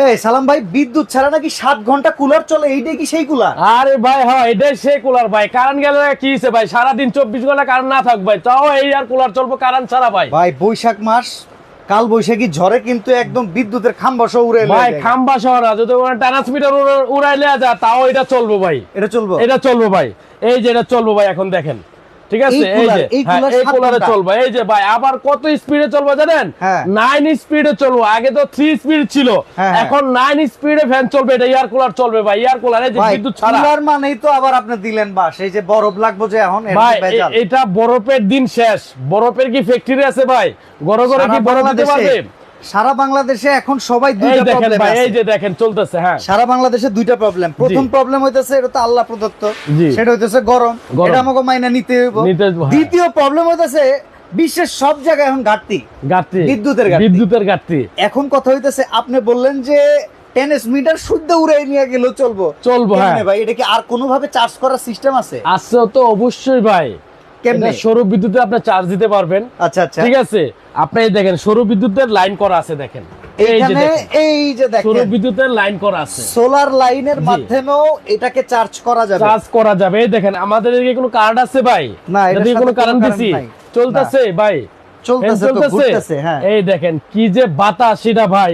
এই সালাম ভাই বিদ্যুৎ ছাড়া নাকি সাত ঘণ্টা কুলার চলে? এইটাই কি সেই কুলার আরে ভাই হ্যাঁ এটাই সে কুলার ভাই। কারেন্ট গেলে কি হয়েছে ভাই? সারাদিন চব্বিশ ঘণ্টা কারেন্ট না থাক ভাই। তাও এই আর কুলার চলবো কারেন্ট ছাড়া ভাই। ভাই বৈশাখ মাস কাল বৈশাখী ঝড়ে কিন্তু একদম বিদ্যুতের খাম্বা সহ উড়ে ভাই খাম্বা শহর না। যদি ট্রান্সমিটার উড়াইলে যা তাও এটা চলবো ভাই। এটা চলবো? এটা চলবো ভাই। এই যে এটা চলবো ভাই এখন দেখেন। ঠিক আছে? এই যে এই হ্যাঁ, কুলারে। চলবো। এই যে ভাই আবার কত স্পিডে চলবো জানেন? হ্যাঁ। স্পিডে চলবো। আগে তো স্পিড ছিল। হ্যাঁ, হ্যাঁ। এখন নাইন স্পিডে ফ্যান চলবে এটা এয়ার কুলার চলবে ভাই। এয়ার কুলার এই যে বিদ্যুৎ ছাড়া। কুলার মানেই তো আবার আপনি দিলেন বাস। এই যে বরফ লাগবো যে এখন ভাই এটা বরফের দিন শেষ। বরফের কি ফ্যাক্টরি আছে ভাই? ঘরে ঘরে কি বরফ দিতে পারবে? সারা বাংলাদেশে এখন সবাই দুইটা প্রবলেম এই যে দেখেন চলতেছে হ্যাঁ। সারা বাংলাদেশে দুইটা প্রবলেম প্রথম প্রবলেম হইতেছে এটা তো আল্লাহ প্রদত্ত। সেটা হইতেছে গরম। এটা আমাকে মাইনা নিতে হইব। নিতে হইব, হ্যাঁ। দ্বিতীয় প্রবলেম হইতেছে বিশ্বের সব জায়গায় এখন ঘাটতি। ঘাটতি। বিদ্যুতের ঘাটতি। বিদ্যুতের ঘাটতি। এখন কথা হইতেছে আপনি বললেন যে টেনিস মিটার শুদ্ধ উড়াই নিয়ে গেলেও চলবো। চলবো, হ্যাঁ। ভাই? এটা কি আর কোনো ভাবে চার্জ করার সিস্টেম আছে? আছে তো অবশ্যই ভাই। কেমনে? সৌর বিদ্যুতে আপনি চার্জ দিতে পারবেন। আচ্ছা আচ্ছা। ঠিক আছে? আপনি এই দেখেন সৌর বিদ্যুতের লাইন করা আছে দেখেন। এই যে দেখেন সৌর বিদ্যুতের লাইন করা আছে। সোলার লাইনের মাধ্যমেও এটাকে চার্জ করা যাবে। চার্জ করা যাবে। এই দেখেন আমাদের এদিকে কোনো কারেন্ট আছে ভাই? না, এদিকে কোনো কোনো কারেন্ট দিছি? চলতেছে ভাই? চলতেছে তো ঘুরতেছে হ্যাঁ। এই দেখেন কি যে বাতাস সেটা ভাই।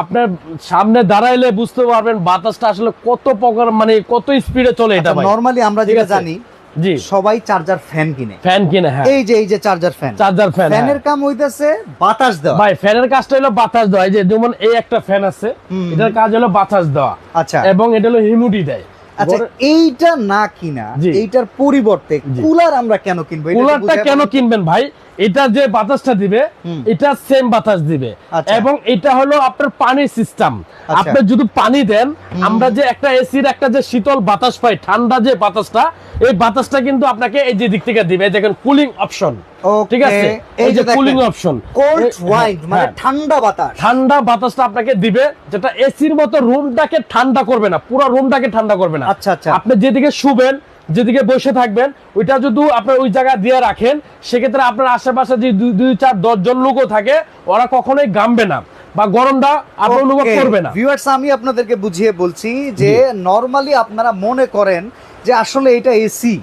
আপনার সামনে দাঁড়াইলে বুঝতে পারবেন বাতাসটা আসলে কত প্রকার মানে কত স্পিডে চলে এটা ভাই। নরমালি আমরা যেটা জানি জি। সবাই চার্জার ফ্যান কিনে। ফ্যান কিনে হ্যাঁ। এই যে এই যে চার্জার ফ্যান। চার্জার ফ্যান ফ্যানের কাম হইতাছে বাতাস দেওয়া। ভাই ফ্যানের কাজটা হলো বাতাস দেওয়া। এই যে যেমন এই একটা ফ্যান আছে। এটার কাজ হলো বাতাস দেওয়া। আচ্ছা। এবং এটা হলো হিমুডি দেয়। আচ্ছা এইটা না কিনা। এইটার পরিবর্তে। কুলার আমরা কেন কিনবো? কুলারটা কেন কিনবেন ভাই? এটা যে বাতাসটা দিবে এটা সেম বাতাস দিবে। আচ্ছা। এবং এটা হলো আপনার পানির সিস্টেম আচ্ছা। আপনি যদি পানি দেন আমরা যে একটা এসির একটা যে শীতল বাতাস পাই ঠান্ডা যে বাতাসটা এই বাতাসটা কিন্তু আপনাকে এই যে দিক থেকে দিবে এই দেখেন কুলিং অপশন ঠিক আছে? এই যে কুলিং অপশন কোল্ড ওয়াইন্ড মানে ঠান্ডা বাতাস। ঠান্ডা বাতাসটা আপনাকে দিবে যেটা এসির মতো রুমটাকে ঠান্ডা করবে না পুরো রুমটাকে ঠান্ডা করবে না। আচ্ছা, আচ্ছা। আপনি যেদিকে শুবেন যেদিকে বসে থাকবেন ওইটা যদি আপনার ওই জায়গা দিয়ে রাখেন সেক্ষেত্রে আপনার আশেপাশে যে দুই দুই চার দশজন লোকও থাকে ওরা কখনোই গামবে না বা গরমটা আপনার অনুভব করবে না। ভিউয়ার্স আমি আপনাদেরকে বুঝিয়ে বলছি যে নরমালি আপনারা মনে করেন যে আসলে এটা এসি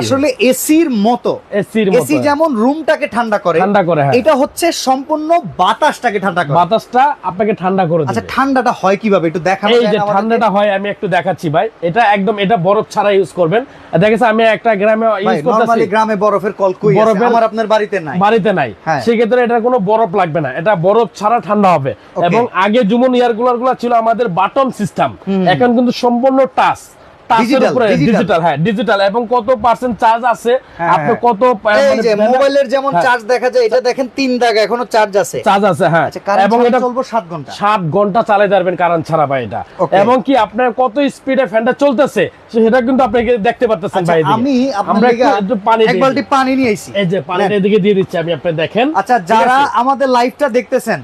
আসলে এসির মতো। এসির এসি যেমন রুমটাকে ঠান্ডা করে ঠান্ডা করে, হ্যাঁ। এটা হচ্ছে সম্পূর্ণ বাতাসটাকে ঠান্ডা করে। বাতাসটা আপনাকে ঠান্ডা করে আচ্ছা ঠান্ডাটা হয় কীভাবে? একটু দেখানো এই যে ঠান্ডাটা হয় আমি একটু দেখাচ্ছি ভাই। এটা একদম এটা বরফ ছাড়া ইউজ করবেন। দেখেছে আমি একটা গ্রামে ইউজ করতেছি। নরমালি গ্রামে বরফের কল কই আছে? আমার আপনার বাড়িতে নাই। বাড়িতে নাই। হ্যাঁ। সেক্ষেত্রে এটা কোনো বরফ লাগবে না। এটা বরফ ছাড়া ঠান্ডা হবে। এবং আগে যেমন এয়ার কুলারগুলো ছিল আমাদের বাটন সিস্টেম এখন কিন্তু সম্পূর্ণ টাচ। ডিজিটাল হ্যাঁ ডিজিটাল এবং কত পার্সেন্ট চার্জ আছে? হ্যাঁ, আপনি হ্যাঁ। কত এই যে মোবাইলের যেমন। চার্জ দেখা যায় এটা দেখেন তিন দাগ এখনও চার্জ আছে। চার্জ আছে হ্যাঁ। আচ্ছা এবং এটা চলবো 7 ঘণ্টা। সাত ঘণ্টা চালাই যাবেন কারণ ছাড়া ভাই এটা। এবং কি আপনার কত স্পিডে ফ্যানটা চলতেছে? সেটা কিন্তু আপনি দেখতে পাচ্ছেন আচ্ছা ভাই। আমি আমরা একটু একটু পানি এক দিয়ে বালতি পানি নিয়ে আইছি। এই যে পানিটা এদিকে দিয়ে দিচ্ছি আমি আপনি দেখেন। আচ্ছা যারা? আমাদের লাইভটা দেখতেছেন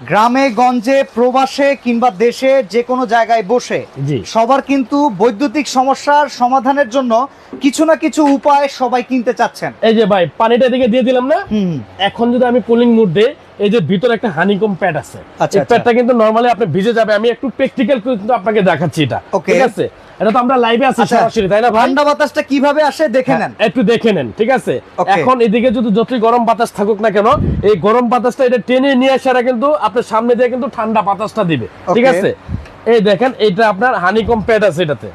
গ্রামে গঞ্জে প্রবাসে কিংবা দেশে যে কোনো জায়গায় বসে সবার কিন্তু বৈদ্যুতিক সমস্যার সমাধানের জন্য কিছু না কিছু উপায় সবাই কিনতে চাচ্ছেন। এই যে ভাই পানিটা এদিকে দিয়ে দিলাম না? এখন যদি আমি কুলিং মুড দিই এই যে ভিতরে একটা হানিকম প্যাড আছে। আচ্ছা, এই আচ্ছা। প্যাডটা কিন্তু নরমালি আপনি ভিজে যাবে। আমি একটু প্র্যাকটিক্যাল কিন্তু আপনাকে দেখাচ্ছি এটা. ঠিক আছে? এটা তো আমরা লাইভে আছি আচ্ছা, সরাসরি তাই না ঠান্ডা বাতাসটা কীভাবে আসে দেখে হ্যাঁ, নেন। একটু দেখে নেন ঠিক আছে? এখন এদিকে যদি যতই গরম বাতাস থাকুক না কেন এই গরম বাতাসটা এটা টেনে নিয়ে আসারা কিন্তু আপনার সামনে দিয়ে কিন্তু ঠান্ডা বাতাসটা দিবে ঠিক আছে? এই দেখেন এটা আপনার হানিকম প্যাড আছে এটাতে।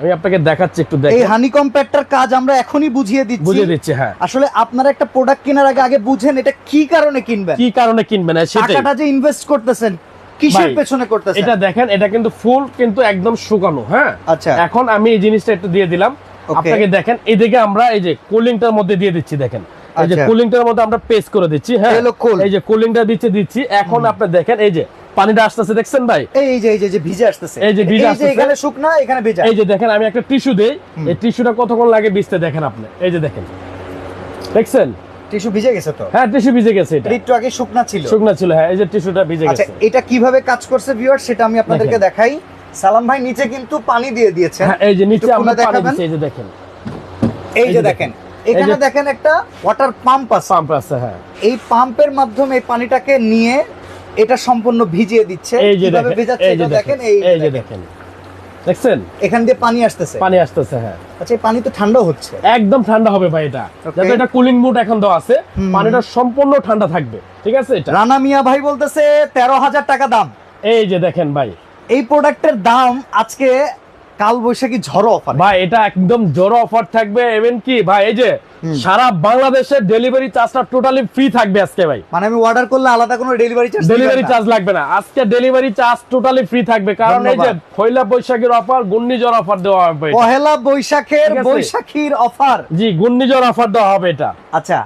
আমি আপনাকে দেখাচ্ছি একটু এই দেখেন হানিকম প্যাডটার কাজ আমরা এখনই বুঝিয়ে দিচ্ছি। বুঝিয়ে দিচ্ছি হ্যাঁ। আসলে আপনারা একটা প্রোডাক্ট কেনার আগে আগে বুঝেন এটা কি কারণে কিনবেন। কি কারণে কিনবেন না সেটাই। টাকাটা যে ইনভেস্ট করতেছেন কিসের পেছনে করতেছেন? এটা দেখেন এটা কিন্তু ফুল কিন্তু একদম শুকানো হ্যাঁ? আচ্ছা। এখন আমি এই জিনিসটা একটু দিয়ে দিলাম। আপনাকে দেখেন এদিকে আমরা এই যে কুলিংটার মধ্যে দিয়ে দিচ্ছি দেখেন। এই যে আচ্ছা। কুলিংটার মধ্যে আমরা পেস্ট করে দিচ্ছি হ্যাঁ? এই যে কুলিংটা দিচ্ছে দিচ্ছি। এখন আপনি দেখেন এই যে পানিটা আসতেছে দেখছেন ভাই? এই যে এই যে যে ভিজে আসতেছে। এই যে ভিজে আসতেছে। এখানে শুকনা এখানে ভেজা। এই যে দেখেন আমি একটা টিস্যু দেই। এই টিস্যুটা কতক্ষণ লাগে ভিজতে দেখেন আপনি। এই যে দেখেন। দেখছেন? টিস্যু ভিজে গেছে তো? হ্যাঁ টিস্যু ভিজে গেছে এটা। একটু আগে শুকনা ছিল। শুকনা ছিল হ্যাঁ এই যে টিস্যুটা ভিজে আচ্ছা এটা কীভাবে কাজ করছে ভিউয়ার সেটা আমি আপনাদেরকে দেখাই। সালাম ভাই নিচে কিন্তু পানি দিয়ে দিয়েছেন। হ্যাঁ এই যে নিচে আমরা পানি? দিচ্ছি এই যে দেখেন। এই যে দেখেন। এখানে দেখেন একটা ওয়াটার পাম্প আছে। পাম্প আছে হ্যাঁ। এই পাম্পের মাধ্যমে এই পানিটাকে নিয়ে এটা সম্পূর্ণ ভিজিয়ে দিচ্ছে। এই যে দেখেন এই যে দেখেন। দেখছেন? এখান দিয়ে পানি আসতেছে। পানি আসতেছে হ্যাঁ। আচ্ছা এই পানি তো ঠান্ডা হচ্ছে। একদম ঠান্ডা হবে ভাই এটা। যাতে এটা কুলিং মুড এখন দেওয়া আছে পানিটা সম্পূর্ণ ঠান্ডা থাকবে। ঠিক আছে এটা? রানা মিয়া ভাই বলতেছে তেরো হাজার টাকা দাম। এই যে দেখেন ভাই। এই প্রোডাক্টের দাম আজকে কাল বৈশাখী ঝড়ো অফার। ভাই এটা একদম জোর অফার থাকবে। এমন কি ভাই এই যে সারা বাংলাদেশের ডেলিভারি চার্জটা টোটালি ফ্রি থাকবে আজকে ভাই। মানে আমি অর্ডার করলে আলাদা কোনো ডেলিভারি চার্জ ডেলিভারি চার্জ লাগবে না। আজকে ডেলিভারি চার্জ টোটালি ফ্রি থাকবে। কারণ এই যে পয়লা বৈশাখের অফার ঘূর্ণিঝড় অফার দেওয়া হবে। পহেলা বৈশাখের বৈশাখীর অফার জি ঘূর্ণিঝড় অফার দেওয়া হবে এটা। আচ্ছা।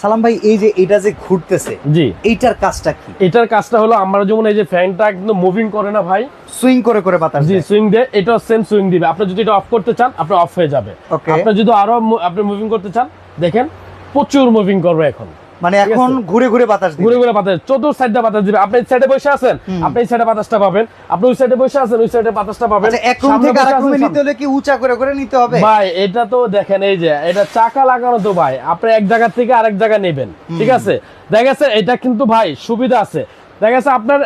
সালাম ভাই এই যে এটা যে ঘুরতেছে জি। এইটার কাজটা কি? এটার কাজটা হলো আমরা যেমন এই যে ফ্যানটা একদম মুভিং করে না ভাই সুইং করে করে বাতাস জি সুইং দিয়ে এটা সেম সুইং দিবে। আপনি যদি এটা অফ করতে চান আপনি অফ হয়ে যাবে. আপনি যদি আরও আপনি মুভিং করতে চান দেখেন প্রচুর মুভিং করবে এখন। মানে এখন ঘুরে ঘুরে বাতাস ঘুরে ঘুরে বাতাস চতুর সাইডে বাতাস দিবে। আপনি এই সাইডে বসে আছেন আপনি এই সাইডে বাতাসটা পাবেন। আপনি ওই সাইডে বসে আছেন ওই সাইডে বাতাসটা পাবেন। আচ্ছা এক রুম থেকে বসে আরেক রুমে নিতে হলে কি উঁচা করে করে নিতে হবে? ভাই এটা তো দেখেন এই যে এটা চাকা লাগানো তো ভাই। আপনি এক জায়গা থেকে আরেক জায়গা নেবেন। ঠিক আছে? দেখা গেছে এটা কিন্তু ভাই সুবিধা আছে। দেখা গেছে আপনার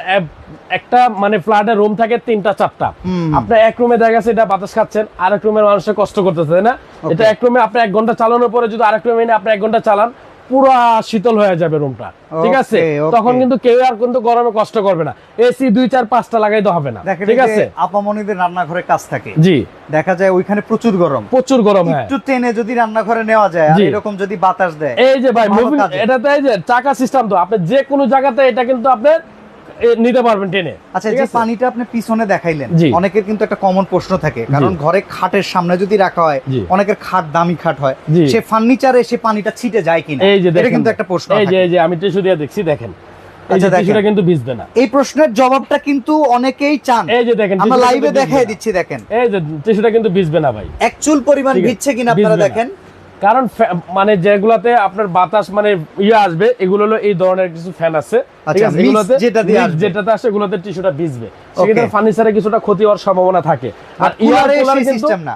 একটা মানে ফ্ল্যাটের রুম থাকে তিনটা চারটা। হুম। আপনি এক রুমে দেখা গেছে এটা বাতাস খাচ্ছেন। আরেক রুমের মানুষের কষ্ট করতেছে তাই না? এটা এক রুমে আপনি এক ঘণ্টা চালানোর পরে যদি আরেক রুমে আপনি এক ঘণ্টা চালান পুরা শীতল হয়ে যাবে রুমটা ঠিক আছে. তখন কিন্তু কেউ আর কিন্তু গরমে কষ্ট করবে না। এসি দুই চার পাঁচটা লাগাইতে হবে না। ঠিক আছে? আপামনিদের রান্নাঘরে কাজ থাকে। জি। দেখা যায় ওইখানে প্রচুর গরম। প্রচুর গরম হ্যাঁ। একটু টেনে যদি রান্নাঘরে নেওয়া যায় আর এরকম যদি বাতাস দেয় এই যে ভাই এটা তো এটাতে এই যে চাকা সিস্টেম তো আপনি যে কোনো জায়গাতে এটা কিন্তু আপনি এ, নিতে পারবেন টেনে। আচ্ছা যে পানিটা আপনি পিছনে দেখাইলেন অনেকের কিন্তু একটা কমন প্রশ্ন থাকে কারণ ঘরে খাটের সামনে যদি রাখা হয়। অনেকের খাট দামি খাট হয় সে ফার্নিচারে সে পানিটা ছিটে যায় কিনা? এই যে এটা কিন্তু একটা প্রশ্ন এই যে এই যে আমি টিস্যু দিয়ে দেখছি দেখেন। আচ্ছা, কিন্তু ভিজবে না। এই প্রশ্নের জবাবটা কিন্তু অনেকেই চান। এই যে দেখেন আমরা লাইভে দেখাই দিচ্ছি দেখেন। এই যে টিস্যুটা কিন্তু ভিজবে না ভাই। অ্যাকচুয়াল পরিমাণ ভিজছে কিনা আপনারা দেখেন। কারণ মানে যেগুলাতে আপনার বাতাস মানে ইয়ে আসবে এগুলো হলো এই ধরনের কিছু ফ্যান আছে ঠিক আচ্ছা, আছে mix এগুলোতে। যেটাতে আসে এগুলোতে টিস্যুটা ভিজবে সেক্ষেত্রে. ফার্নিচারে কিছুটা ক্ষতি হওয়ার সম্ভাবনা থাকে আর আর ইয়ার।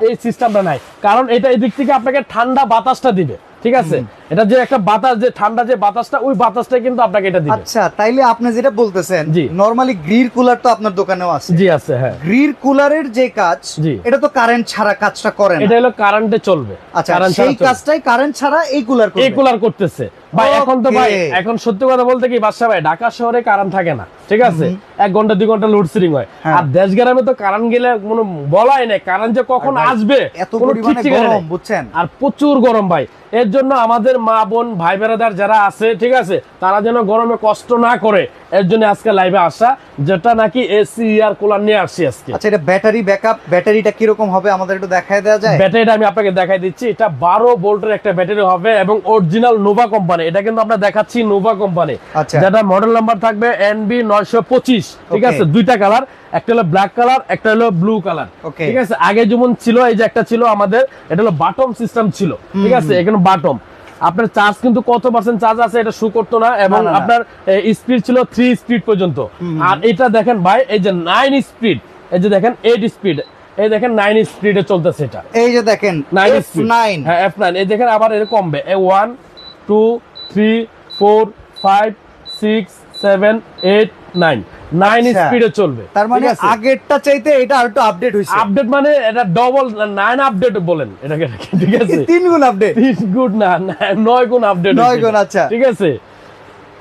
এই সিস্টেমটা নাই কারণ এটা এদিক থেকে আপনাকে ঠান্ডা বাতাসটা দিবে ঠিক আছে? এটা যে একটা বাতাস যে ঠান্ডা যে বাতাসটা ওই বাতাসটা কিন্তু আপনাকে এটা দিবে। আচ্ছা তাইলে আপনি যেটা বলতেছেন। নরমালি গ্রির কুলার তো আপনার দোকানেও আছে। জি আছে হ্যাঁ। গ্রির কুলারের যে কাজ এটা তো কারেন্ট ছাড়া কাজটা করে না। এটা হলো কারেন্টে চলবে। আচ্ছা সেই কাজটাই কারেন্ট ছাড়া এই কুলার এই কুলার করতেছে। ভাই এখন তো ভাই এখন সত্যি কথা বলতে কি বাদশা ভাই ঢাকা শহরে কারেন্ট থাকে না ঠিক আছে? এক ঘণ্টা দুই ঘণ্টা লোডশেডিং হয়। হ্যাঁ। আর দেশ গ্রামে তো কারেন্ট গেলে কোনো বলাই নেই কারেন্ট যে কখন আসবে এত কোনো ঠিক ঠিকানা নেই। বুঝছেন? আর প্রচুর গরম ভাই এর জন্য আমাদের মা বোন ভাই বেড়াদার যারা আছে ঠিক আছে তারা যেন গরমে কষ্ট না করে এর জন্য আজকে লাইভে আসা যেটা নাকি এসি আর কুলার নিয়ে আসছি আজকে। আচ্ছা এটা ব্যাটারি ব্যাকআপ ব্যাটারিটা কীরকম হবে আমাদের একটু দেখায় দেওয়া যায়? ব্যাটারিটা আমি আপনাকে দেখাই দিচ্ছি এটা বারো ভোল্টের একটা ব্যাটারি হবে এবং অরিজিনাল নোভা কোম্পানি এটা কিন্তু আমরা দেখাচ্ছি নোভা কোম্পানি আচ্ছা। যেটা মডেল নাম্বার থাকবে এনবি নয়শো পঁচিশ। ঠিক আছে? দুইটা কালার একটা হলো ব্ল্যাক কালার একটা হলো ব্লু কালার ঠিক আছে? আগে যেমন ছিল এই যে একটা ছিল আমাদের এটা হলো বাটম সিস্টেম ছিল। ঠিক আছে? এখানে বাটম আপনার চার্জ কিন্তু কত পার্সেন্ট চার্জ আছে এটা শু করতো না এবং। আপনার স্পিড ছিল থ্রি স্পিড পর্যন্ত। আর এটা দেখেন ভাই এই যে নাইন স্পিড এই যে দেখেন এইট স্পিড এই দেখেন নাইন স্পিডে চলতেছে এটা। এই যে দেখেন নাইন স্পিড নাইন হ্যাঁ এফ নাইন এই দেখেন আবার এর কমবে। এ one two three four five six seven eight nine nine. স্পিডে চলবে তার মানে আগেরটা চাইতে এটা আর একটু আপডেট হয়েছে আপডেট মানে এটা ডবল নাইন আপডেট বলেন এটাকে ঠিক আছে? তিন গুণ আপডেট তিন গুণ না- নয় গুণ আপডেট নয় গুণ, আচ্ছা। ঠিক আছে?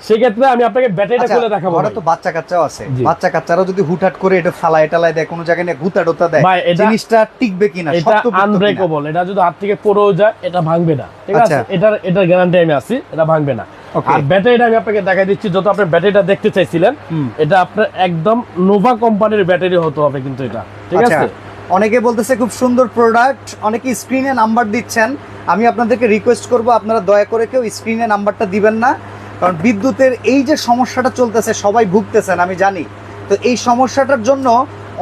সেক্ষেত্রে আমি আপনাকে ব্যাটারিটা খুলে দেখাবো তো বাচ্চা কাচ্চাও আছে। বাচ্চা কাচ্চারাও যদি হুটহাট করে এটা ফালায় টালায় দেয় কোনো জায়গায় গুতা টোতা দেয় জিনিসটা টিকবে কিনা এটা আনব্রেকেবল এটা যদি হাত থেকে পড়েও যায় এটা ভাঙবে না। ঠিক আছে? আচ্ছা। এটার এটার গ্যারান্টি আমি আছি এটা ভাঙবে না। আর ব্যাটারিটা আমি আপনাকে দেখাই দিচ্ছি যত আপনি ব্যাটারিটা দেখতে চাইছিলেন। এটা আপনার একদম নোভা কোম্পানির ব্যাটারি হতে হবে কিন্তু এটা। ঠিক আচ্ছা। আছে? অনেকে বলতেছে খুব সুন্দর প্রোডাক্ট অনেকে স্ক্রিনে নাম্বার দিচ্ছেন। আমি আপনাদেরকে রিকোয়েস্ট করব আপনারা দয়া করে কেউ স্ক্রিনে নাম্বারটা দিবেন না। কারণ বিদ্যুতের এই যে সমস্যাটা চলতেছে সবাই ভুগতেছেন আমি জানি। তো এই সমস্যাটার জন্য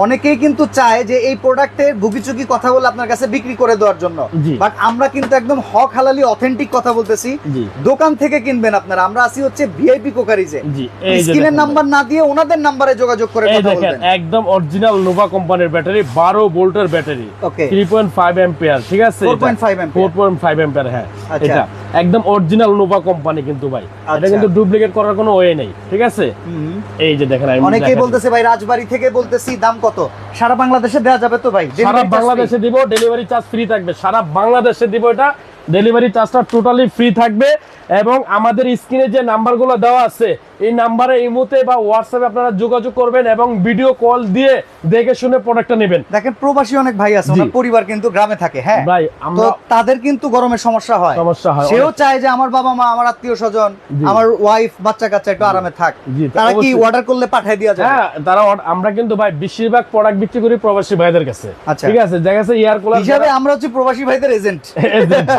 অনেকেই কিন্তু চায় যে এই প্রোডাক্টের ভুগিচুকি কথা বলে আপনার কাছে বিক্রি করে দেওয়ার জন্য। বাট আমরা কিন্তু একদম হক হালালি অথেন্টিক কথা বলতেছি। দোকান থেকে কিনবেন আপনারা। আমরা আসি হচ্ছে ভিআইপি কোকারিজে। এই যে স্ক্রিনের নাম্বার না দিয়ে ওনাদের নাম্বারে যোগাযোগ করে কথা বলবেন। একদম অরিজিনাল নোভা কোম্পানির ব্যাটারি বারো ভোল্টের battery. Okay three point five ampere ঠিক আছে? 4.5 ampere। Four point five ampere হ্যাঁ। আচ্ছা। একদম অরিজিনাল নোভা কোম্পানি কিন্তু ভাই। এটা আচ্ছা। কিন্তু ডুপ্লিকেট করার কোনো ওয়ে নেই ঠিক আছে? এই যে দেখেন আমি অনেকেই বলতেছে ভাই রাজবাড়ি থেকে বলতেছি দাম কত? সারা বাংলাদেশে দেওয়া যাবে তো ভাই সারা বাংলাদেশে দিব ডেলিভারি চার্জ ফ্রি থাকবে। সারা বাংলাদেশে দিব এটা ডেলিভারি চার্জটা টোটালি ফ্রি থাকবে। এবং আমাদের স্ক্রিনে যে নাম্বারগুলো দেওয়া আছে এই নাম্বারে ইমোতে বা হোয়াটসঅ্যাপে আপনারা যোগাযোগ করবেন এবং ভিডিও কল দিয়ে দেখে শুনে প্রোডাক্টটা নেবেন। দেখেন প্রবাসী অনেক ভাই আছে ওনার পরিবার কিন্তু গ্রামে থাকে হ্যাঁ? ভাই আমরা তাদের কিন্তু গরমের সমস্যা হয়। সমস্যা হয় সেও চায় যে আমার বাবা মা আমার আত্মীয় স্বজন আমার ওয়াইফ বাচ্চা কাচ্চা একটু আরামে থাক। তারা কি অর্ডার করলে পাঠিয়ে দেওয়া যাবে? হ্যাঁ তারা আমরা কিন্তু ভাই বেশিরভাগ প্রোডাক্ট বিক্রি করি প্রবাসী ভাইদের কাছে। আচ্ছা। ঠিক আছে দেখা গেছে ইয়ার কুলার হিসাবে আমরা হচ্ছে প্রবাসী ভাইদের এজেন্ট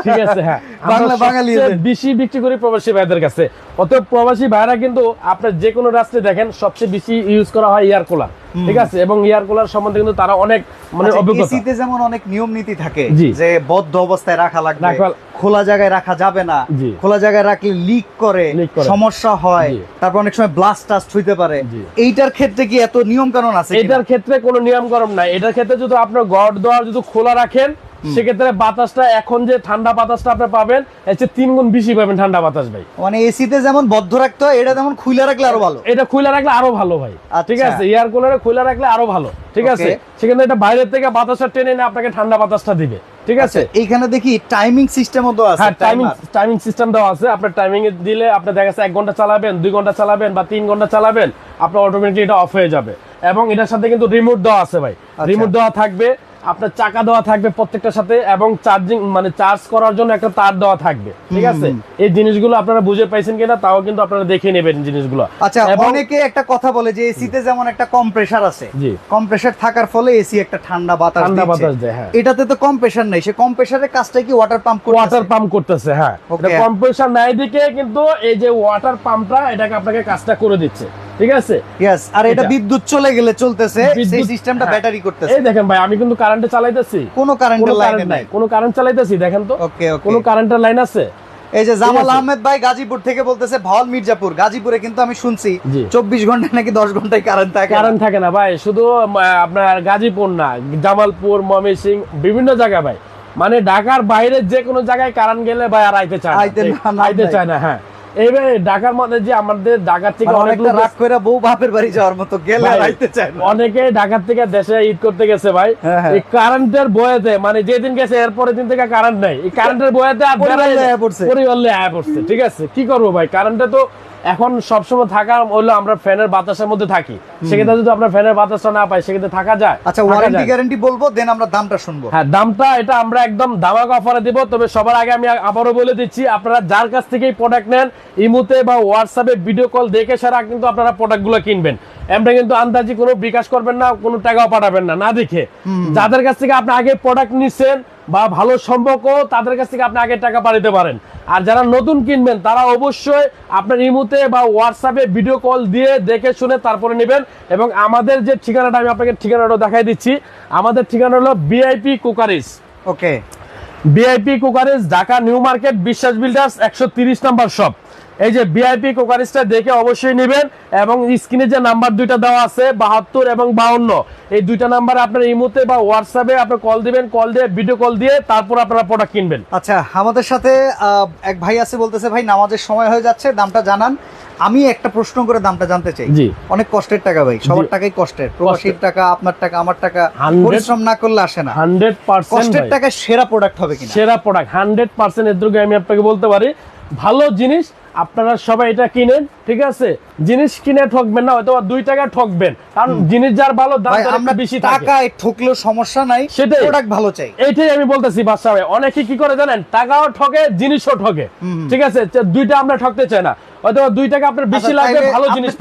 ঠিক আছে হ্যাঁ। বাংলা- বাঙালি এদের। বেশি বিক্রি করি প্রবাসী ভাইদের কাছে। অতএব প্রবাসী ভাইরা কিন্তু আপনার যে কোনো রাস্তায় দেখেন সবচেয়ে বেশি ইউজ করা হয় এয়ার কুলার ঠিক আছে? এবং এয়ার কুলার সম্বন্ধে কিন্তু তারা অনেক মানে অভিজ্ঞতা। যেমন অনেক নিয়ম নীতি থাকে যে বদ্ধ অবস্থায় রাখা লাগবে খোলা জায়গায় রাখা যাবে না খোলা জায়গায় রাখলে লিক করে সমস্যা হয় তারপর অনেক সময় ব্লাস্ট টাস্ট হইতে পারে। এইটার ক্ষেত্রে কি এত নিয়ম কানুন আছে এটার ক্ষেত্রে কোনো নিয়ম গরম নাই। এটার ক্ষেত্রে যদি আপনার গড় দোয়ার যদি খোলা রাখেন সেক্ষেত্রে বাতাসটা এখন যে ঠান্ডা বাতাসটা আপনি পাবেন এর চেয়ে তিন গুণ বেশি পাবেন ঠান্ডা বাতাস ভাই। মানে এসিতে যেমন বদ্ধ রাখতে হয় এটা যেমন খুলে রাখলে আরও ভালো। এটা খুলে রাখলে আরও ভালো ভাই। আচ্ছা। ঠিক আছে এয়ার কুলারে খুলে রাখলে আরও ভালো। ঠিক আছে. সেখানে এটা বাইরের থেকে বাতাসটা টেনে এনে আপনাকে ঠান্ডা বাতাসটা দিবে। ঠিক আছে? এইখানে দেখি টাইমিং সিস্টেমও তো আছে হ্যাঁ টাইমিং টাইমিং সিস্টেম দেওয়া আছে। আপনার টাইমিং এ দিলে আপনি দেখা যাচ্ছে এক ঘণ্টা চালাবেন দুই ঘণ্টা চালাবেন বা তিন ঘণ্টা চালাবেন আপনার অটোমেটিক এটা অফ হয়ে যাবে। এবং এটার সাথে কিন্তু রিমোট দেওয়া আছে ভাই। আচ্ছা। রিমোট দেওয়া থাকবে আপনার চাকা দেওয়া থাকবে প্রত্যেকটার সাথে এবং চার্জিং মানে চার্জ করার জন্য একটা তার দেওয়া থাকবে। ঠিক আছে? এই জিনিসগুলো আপনারা বুঝে পাইছেন কিনা তাও কিন্তু আপনারা দেখে নেবেন জিনিসগুলো। আচ্ছা অনেকে একটা কথা বলে যে এসিতে যেমন একটা কম্প্রেসার আছে জি। কম্প্রেসার থাকার ফলে এসি একটা ঠান্ডা বাতাস ঠান্ডা বাতাস দেয়, হ্যাঁ। এটাতে তো কম কম্প্রেসার নেই সে কম কম্প্রেসারের কাজটা কি ওয়াটার পাম্প ওয়াটার পাম্প করতেছে হ্যাঁ। Okay. কম্প্রেসার নাই দিকে কিন্তু এই যে ওয়াটার পাম্পটা এটাকে আপনাকে কাজটা করে দিচ্ছে। ঠিক আছে? আর এটা। বিদ্যুৎ চলে গেলে চলতেছে সেই সিস্টেমটা। ব্যাটারি করতেছে। এই দেখেন ভাই আমি কিন্তু কারেন্টে চালাইতেছি। কোনো কারেন্টের লাইনে নাই। কোনো কারেন্ট চালাইতেছি দেখেন তো। ওকে ওকে কোনো কারেন্টের লাইন আছে? এই যে জামাল আহমেদ ভাই গাজীপুর থেকে বলতেছে মির্জাপুর। গাজীপুরে কিন্তু আমি শুনছি। চব্বিশ ঘণ্টা নাকি দশ ঘন্টায় কারেন্ট থাকে। কারেন্ট থাকে না ভাই শুধু আপনার গাজীপুর না জামালপুর ময়মনসিং বিভিন্ন জায়গা ভাই। মানে ঢাকার বাইরে যে কোনো জায়গায় কারেন্ট গেলে ভাই আর আইতে চায় আইতে চায় না হ্যাঁ। এইবার ঢাকার মধ্যে যে আমাদের ঢাকার থেকে মানে অনেক রাগ করে বউ বাপের বাড়ি যাওয়ার মতো গেলে আর আইতে চায় অনেকে ঢাকার থেকে দেশে ঈদ করতে গেছে ভাই। হ্যাঁ, হ্যাঁ। এই কারেন্টের বয়েতে মানে যেদিন গেছে এরপরের দিন থেকে কারেন্ট নাই। এই কারেন্টের বয়েতে আর পরিবার লেয়া পড়ছে। পরিবার আয়া পড়ছে ঠিক আছে? কি করব ভাই? কারেন্টে তো এখন সবসময় থাকা হলো আমরা ফ্যানের বাতাসের মধ্যে থাকি। সেক্ষেত্রে যদি আপনার ফ্যানের বাতাসটা না পাই সেক্ষেত্রে থাকা যায়। আচ্ছা ওয়ারেন্টি। গ্যারান্টি বলব দেন আমরা দামটা শুনব। হ্যাঁ দামটা এটা আমরা একদম দামাক অফারে দিব তবে সবার আগে আমি আবারও বলে দিচ্ছি আপনারা যার কাছ থেকেই প্রোডাক্ট নেন ইমুতে বা হোয়াটসঅ্যাপে ভিডিও কল দেখে সারা কিন্তু আপনারা প্রোডাক্টগুলো কিনবেন। আমরা কিন্তু আন্দাজি কোনো বিকাশ করবেন না কোনো টাকাও পাঠাবেন না না দেখে। যাদের কাছ থেকে আপনি আগে প্রোডাক্ট নিচ্ছেন বা ভালো সম্পর্ক তাদের কাছ থেকে আপনি আগের টাকা পাঠাতে পারেন। আর যারা নতুন কিনবেন তারা অবশ্যই আপনার ইমুতে বা হোয়াটসঅ্যাপে ভিডিও কল দিয়ে দেখে শুনে তারপরে নেবেন। এবং আমাদের যে ঠিকানাটা আমি আপনাকে ঠিকানাটা দেখাই দিচ্ছি। আমাদের ঠিকানা হলো BIP Cookeries. Okay BIP Cookeries Dhaka New Market Biswas Builders একশো তিরিশ নাম্বার শপ। এই যে বিআইপি কুকারিজটা দেখে অবশ্যই নেবেন এবং স্ক্রিনে যে নাম্বার দুইটা দেওয়া আছে বাহাত্তর এবং বাউন্ন এই দুইটা নাম্বার আপনার ইমুতে বা হোয়াটসঅ্যাপে আপনি কল দিবেন কল দিয়ে ভিডিও কল দিয়ে তারপর আপনারা প্রোডাক্ট কিনবেন। আচ্ছা আমাদের সাথে এক ভাই আছে বলতেছে ভাই নামাজের সময় হয়ে যাচ্ছে দামটা জানান। আমি একটা প্রশ্ন করে দামটা জানতে চাই। জি। অনেক কষ্টের টাকা ভাই। সবার টাকাই কষ্টের। প্রবাসীর টাকা আপনার টাকা আমার টাকা পরিশ্রম না করলে আসে না। হান্ড্রেড কষ্টের টাকা সেরা প্রোডাক্ট হবে কিনা? সেরা প্রোডাক্ট হান্ড্রেড পার্সেন্ট এর আমি আপনাকে বলতে পারি ভালো জিনিস আপনারা সবাই এটা কিনেন ঠিক আছে? জিনিস কিনে ঠকবেন না হয়তো দুই টাকা ঠকবেন। কারণ জিনিস যার ভালো দাম আমরা বেশি টাকায় ঠকলেও সমস্যা নাই সেটাই। প্রোডাক্ট ভালো চাই। এইটাই আমি বলতেছি বাদশা ভাই। অনেকে কি করে জানেন টাকাও ঠকে জিনিসও ঠকে। ঠিক আছে? দুইটা আমরা ঠকতে চাই না। হয়তো দুই টাকা আপনার বেশি আচ্ছা, লাগবে ভালো জিনিস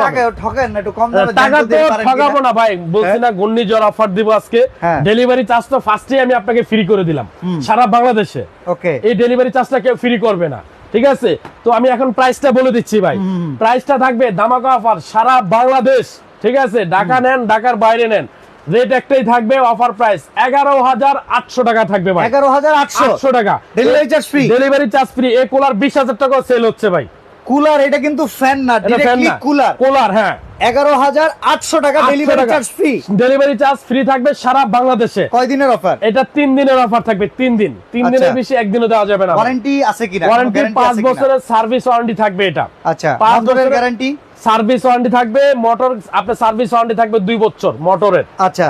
ঠকেন একটু কম টাকা তো ঠকাবো না ভাই। বলছি না ঘূর্ণিঝড় অফার দিব আজকে। হ্যাঁ। ডেলিভারি চার্জ তো ফার্স্টে আমি আপনাকে ফ্রি করে দিলাম। সারা বাংলাদেশে। ওকে এই ডেলিভারি চার্জটা কেউ ফ্রি করবে না। ঠিক আছে? তো আমি এখন প্রাইসটা বলে দিচ্ছি ভাই। প্রাইসটা থাকবে দামাকা অফার সারা বাংলাদেশ। ঠিক আছে? ঢাকা নেন ঢাকার বাইরে নেন। রেট একটাই থাকবে অফার প্রাইস এগারো হাজার আটশো টাকা থাকবে ভাই। এগারো হাজার আটশো। টাকা। Delivery charge free delivery charge free এ কোলার বিশ হাজার টাকা সেল হচ্ছে ভাই। কুলার এটা কিন্তু ফ্যান না ডিরেক্টলি কুলার। কুলার হ্যাঁ। এগারো হাজার আটশো টাকা delivery charge free delivery charge free থাকবে সারা বাংলাদেশে। কয় দিনের অফার এটা তিন দিনের অফার থাকবে তিন দিন। তিন আচ্ছা। দিনের বেশি একদিনও দেওয়া যাবে না ওয়ারেন্টি আছে কিনা? ওয়ারেন্টি পাঁচ বছরের সার্ভিস ওয়ারেন্টি থাকবে এটা। আচ্ছা পাঁচ পাঁচ বছরের বছরের- গ্যারান্টি সার্ভিস ওয়ারেন্টি থাকবে মোটর আপনার সার্ভিস ওয়ারেন্টি থাকবে দুই বছর মোটরের আচ্ছা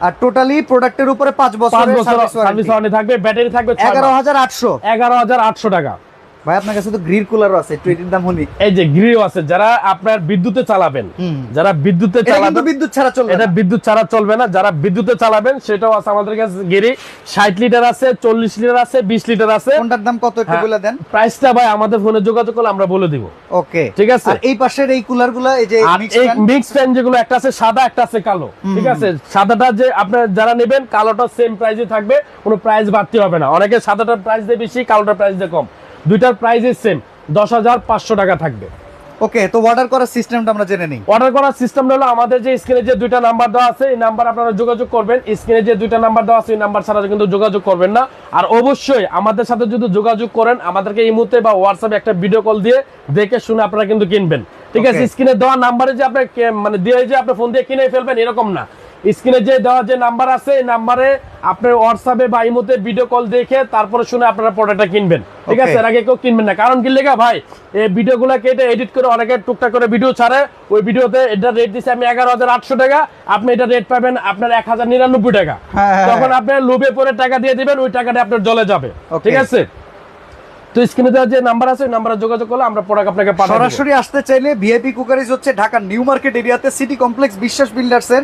আর টোটালি প্রোডাক্টের উপরে পাঁচ পাঁচ বছরের বছর সার্ভিস সার্ভিস ওয়ারেন্টি থাকবে ব্যাটারি থাকবে এগারো হাজার আটশো। এগারো হাজার আটশো টাকা। ভাই আপনার কাছে তো গ্রিল কুলারও আছে একটু এটির দাম শুনি। এই যে আছে যারা আপনার বিদ্যুতে চালাবেন যারা বিদ্যুতে চালাবেন বিদ্যুৎ ছাড়া চলবে এটা বিদ্যুৎ ছাড়া চলবে না যারা বিদ্যুতে চালাবেন সেটাও আছে আমাদের কাছে গিরি ষাট লিটার আছে চল্লিশ লিটার আছে বিশ লিটার আছে। কোনটার দাম কত একটু হ্যাঁ। বলে দেন? প্রাইসটা ভাই আমাদের ফোনে যোগাযোগ করলে আমরা বলে দিব। ওকে। ঠিক আছে। আর এই পাশের এই কুলারগুলা এই যে মিক্স ফ্যান যেগুলো একটা আছে সাদা একটা আছে কালো। ঠিক আছে? সাদাটা যে আপনার যারা নেবেন কালোটা সেম প্রাইসে থাকবে কোনো প্রাইস বাড়তি হবে না। অনেকে সাদাটার প্রাইস দিয়ে বেশি কালোটার প্রাইস দিয়ে কম। দুইটার প্রাইসই সেম দশ হাজার পাঁচশো টাকা থাকবে। ওকে তো অর্ডার করার সিস্টেমটা আমরা জেনে নিই। অর্ডার করার সিস্টেম হলো আমাদের যে স্ক্রিনে যে দুইটা নাম্বার দেওয়া আছে এই নাম্বার আপনারা যোগাযোগ করবেন। স্ক্রিনে যে দুইটা নাম্বার দেওয়া আছে এই নাম্বার ছাড়া কিন্তু যোগাযোগ করবেন না। আর অবশ্যই আমাদের সাথে যদি যোগাযোগ করেন আমাদেরকে এই মুহূর্তে বা হোয়াটসঅ্যাপে একটা ভিডিও কল দিয়ে দেখে শুনে আপনারা কিন্তু কিনবেন। ঠিক আছে. স্ক্রিনে দেওয়া নাম্বারে যে আপনি মানে দিয়ে যে আপনি ফোন দিয়ে কিনে ফেলবেন এরকম না। স্ক্রিনে যে দেওয়া যে নাম্বার আছে এই নাম্বারে আপনার হোয়াটসঅ্যাপে বা ইমোতে ভিডিও কল দেখে তারপরে শুনে আপনারা প্রোডাক্টটা কিনবেন। ঠিক আছে? এর আগে কেউ কিনবেন না। কারণ কি লেখা ভাই এই ভিডিওগুলো কেটে এডিট করে অনেকে টুকটাক করে ভিডিও ছাড়ে। ওই ভিডিওতে এটা রেট দিচ্ছে আমি এগারো হাজার আটশো টাকা। আপনি এটা রেট পাবেন আপনার এক হাজার নিরানব্বই টাকা। হ্যাঁ, হ্যাঁ, তখন আপনার লোভে পরে টাকা দিয়ে দিবেন ওই টাকাটা আপনার জলে যাবে। ঠিক আছে? তো স্ক্রিনে দেওয়া যে নাম্বার আছে ওই নাম্বারে যোগাযোগ করলে আমরা প্রোডাক্ট আপনাকে পাঠাবো সরাসরি আসতে চাইলে ভিআইপি কুকারিজ হচ্ছে নিউ মার্কেট এরিয়াতে সিটি কমপ্লেক্স বিশ্বাস বিল্ডার্স এর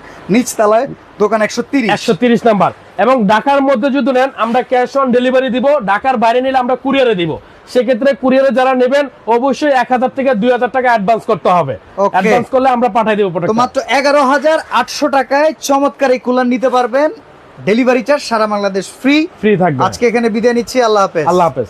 দোকান একশো তিরিশ। একশো তিরিশ নাম্বার। এবং ঢাকার মধ্যে যদি নেন আমরা ক্যাশ অন ডেলিভারি দিব ঢাকার বাইরে নিলে আমরা কুরিয়ারে দিব। সেক্ষেত্রে কুরিয়ারে যারা নেবেন অবশ্যই এক হাজার থেকে দুই হাজার টাকা অ্যাডভান্স করতে হবে. অ্যাডভান্স করলে আমরা পাঠাই দিব মাত্র এগারো হাজার আটশো টাকায় চমৎকার এই কুলার নিতে পারবেন। ডেলিভারি চার্জ সারা বাংলাদেশ ফ্রি ফ্রি থাকবে। আজকে এখানে বিদায় নিচ্ছি আল্লাহ হাফেজ। আল্লাহ হাফেজ।